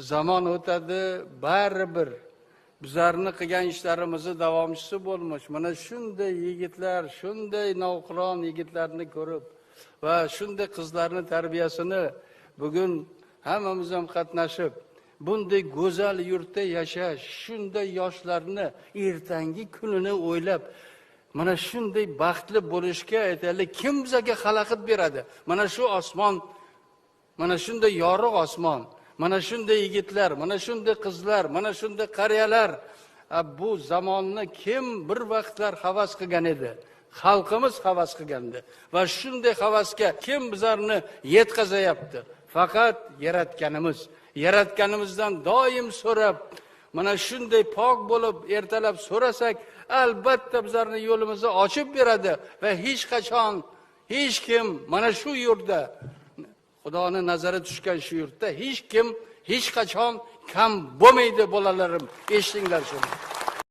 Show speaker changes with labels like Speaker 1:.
Speaker 1: zamon o'tadi baribir bizlarni qilgan ishlarimizni davomchisi bo'lmish. Mana shunday yigitlar shunday navqiron yigitlarni ko'rib va shunday qizlarni tarbiyasini bugun hammamiz ham qatnashib bunday go'zal yurtda yashash shunday yoshlarni ertangi kunini o'ylab mana shunday baxtli bo'lishga aytaylik kim bizga xalaqit beradi? Mana shu osmon mana shunday yorug' osmon. Mana shunday yigitlar mana shunday qizlar mana shunday qariyalar. Bu zamonni kim bir vaqtlar havas qilgan edi? Xalqimiz havas qilgandi va shunday havasga kim bizlarni yetkazayapti? Faqat yaratganimiz. Yaratganimizdan doim so'rab mana shunday pok bo'lib ertalab so'rasak albatta bizlarni yo'limizni ochib beradi. Va hech qachon hech kim mana shu yurtda xudoni nazari tushgan shu yurtda hech kim hech qachon kam bo'lmaydi bolalarim. Eshitinglar shuni.